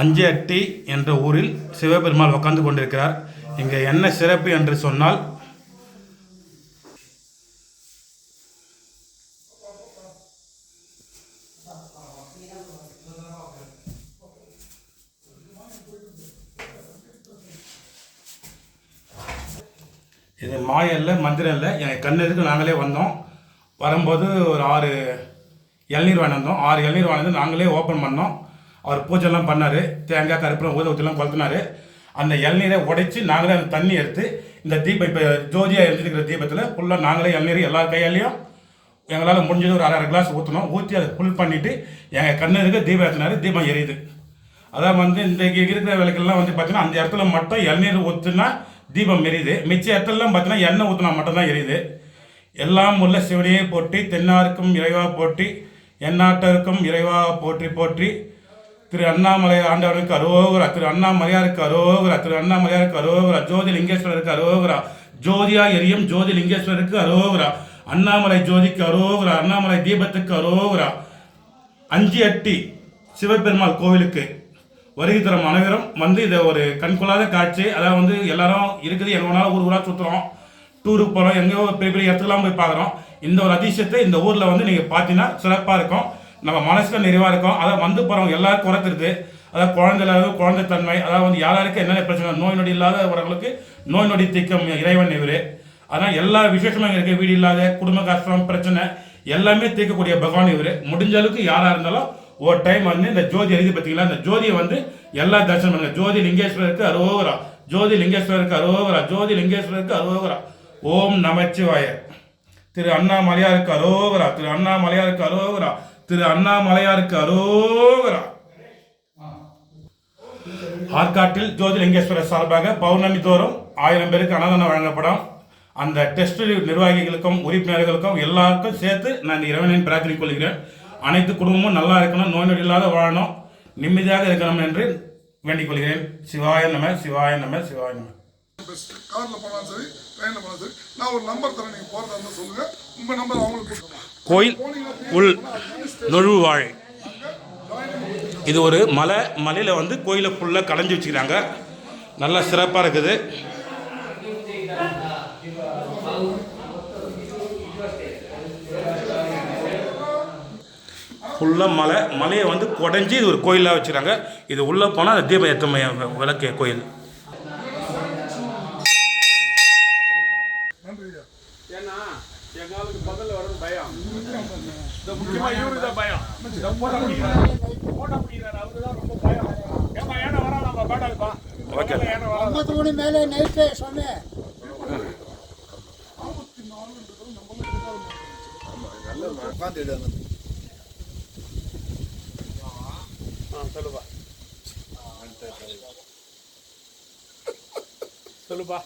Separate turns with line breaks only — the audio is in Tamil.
அஞ்சு அட்டி என்ற ஊரில் சிவபெருமாள் உட்கார்ந்து கொண்டிருக்கிறார். இங்கே என்ன சிறப்பு என்று சொன்னால் இது மாயல்ல மந்திரம் இல்லை எங்கள் கண்ணெதுக்கு நாங்களே வந்தோம். வரும்போது ஒரு ஆறு இளநீர் வாங்கி வந்தோம். ஆறு இளநீர் வாங்கி நாங்களே ஓப்பன் பண்ணோம். அவர் பூஜைலாம் பண்ணார் தேங்காய் கருப்பூரம் ஊத ஊற்றிலாம் கொளுத்துனாரு. அந்த இளநீரை உடைச்சி நாங்களே அந்த தண்ணி எடுத்து இந்த தீபம் இப்போ ஜோதியாக எரிஞ்சிருக்கிற தீபத்தில் ஃபுல்லாக நாங்களே இளநீர் எல்லா கையாலையும் எங்களால் முடிஞ்சது ஒரு அரை அரை கிளாஸ் ஊற்றணும் ஊற்றி அதை ஃபுல் பண்ணிவிட்டு எங்கள் கண்ணுக்கு தீபம் ஏற்றினாரு தீபம் எரியுது. அதான் வந்து இந்த இருக்கிற விளக்கெல்லாம் வந்து பார்த்தீங்கன்னா அந்த இடத்துல மட்டும் இளநீர் ஊற்றுனா தீபம் எரியுது. மிச்ச இடத்துலலாம் பார்த்தீங்கன்னா எண்ணெய் ஊற்றினா மட்டும்தான் எரியுது. எல்லாம் உள்ள சிவனையே போற்றி தென்னாருக்கும் இறைவா போற்றி எந்நாட்டருக்கும் இறைவா போற்றி போற்றி. திரு அண்ணாமலை ஆண்டவனுக்கு அரோகரா திரு அண்ணாமலையாருக்கு அரோகரா திரு அண்ணாமலையாருக்கு அரோகரா ஜோதி லிங்கேஸ்வரருக்கு அரோகரா ஜோதியா எரியும் ஜோதி லிங்கேஸ்வரருக்கு அரோகரா அண்ணாமலை ஜோதிக்கு அரோகரா அண்ணாமலை தீபத்துக்கு அரோகரா அஞ்சு அட்டி சிவபெருமாள் கோவிலுக்கு வருகை தரும் அனைவரும் வந்து இதை ஒரு கண்கொள்ளாத காட்சி அதாவது வந்து எல்லாரும் இருக்குது எங்க ஊர் ஊராக சுற்றுறோம் டூருக்கு போகிறோம் எங்கேயோ பெரிய பெரிய இடத்துக்குலாம் போய் பார்க்குறோம். இந்த ஒரு அதிசயத்தை இந்த ஊரில் வந்து நீங்கள் பார்த்தீங்கன்னா சிறப்பாக இருக்கும். நம்ம மனசுக்கு நிறைவாக இருக்கும். அதை வந்து போகிறவங்க எல்லாரும் குறைத்துருது அதாவது குழந்தை அளவு குழந்தை தன்மை அதாவது வந்து யாராருக்கு என்னென்ன பிரச்சனை நோய் நொடி இல்லாதவர்களுக்கு நோய் நொடி தீக்கம் இறைவன் இவர். அதான் எல்லா விசேஷமும் இங்கே இருக்குது வீடு இல்லாத குடும்ப கஷ்டம் பிரச்சனை எல்லாமே தீர்க்கக்கூடிய பகவான் இவர். முடிஞ்ச அளவுக்கு யாராக இருந்தாலும் ஒரு டைம் வந்து இந்த ஜோதி எழுதி பார்த்தீங்களா இந்த ஜோதியை வந்து எல்லா தரிசனம் பண்ணுங்க. ஜோதி லிங்கேஸ்வரருக்கு அரோகரா. ஜோதி லிங்கேஸ்வரருக்கு அரோகரா. ஜோதி லிங்கேஸ்வரருக்கு அரோகரா. ஓம் நமச்சிவாய. திரு அண்ணாமலையாருக்கு அரோகரா. திரு அண்ணாமலையாருக்கு அரோகரா. திரு அண்ணாமலையாருக்கு அரோகரா. ஆற்காட்டில் ஜோதிலிங்கேஸ்வரர் சார்பாக பௌர்ணமி தோறும் ஆயிரம் பேருக்கு அன்னதானம் வழங்கப்படும். அந்த டெஸ்ட் நிர்வாகிகளுக்கும் உறுப்பினர்களுக்கும் எல்லாருக்கும் சேர்த்து நான் இறைவனின் பிரார்த்தனை கொள்கிறேன். அனைத்து குடும்பமும் நல்லா இருக்கணும் நோய் நொடி இல்லாத வாழணும் நிம்மதியாக இருக்கணும் என்று வேண்டிக் கொள்கிறேன். சிவாய நம சிவாய நம சிவாய நம.
பெஸ்ட் காரில் போனாலும் சரி ட்ரெயினில் போனாலும் சரி நான் ஒரு நம்பர் தரேன் நீங்கள் போகிறதா இருந்தால் சொல்லுங்கள் உங்கள் நம்பர் அவங்களுக்கு கொடுத்துருவோம்
கோயில் உள் நொழு வாழை இது ஒரு மலை மலையில் வந்து கோயிலை ஃபுல்லாக கடைஞ்சி வச்சுக்கிறாங்க. நல்லா சிறப்பாக இருக்குது. ஃபுல்லாக மலை மலையை வந்து குடஞ்சி இது ஒரு கோயிலாக வச்சுக்கிறாங்க. இது உள்ளே போனால் அந்த தீப ஏற்றமைய விளக்கு கோயில்.
நன்றி
எங்களுக்கு பதில் வரும் பயம். இந்த முக்கியமா இவரு தான் பயம். போட்டா முடிக்கிறாரு அவரு தான் ரொம்ப பயம். ஏமா ஏன வரா நம்ம பேட்டாப்பா
ஓகே.
ஒன்பது மணி மேலே நைட்டு சுவாமி.
சொல்லுப்பா. சொல்லுப்பா.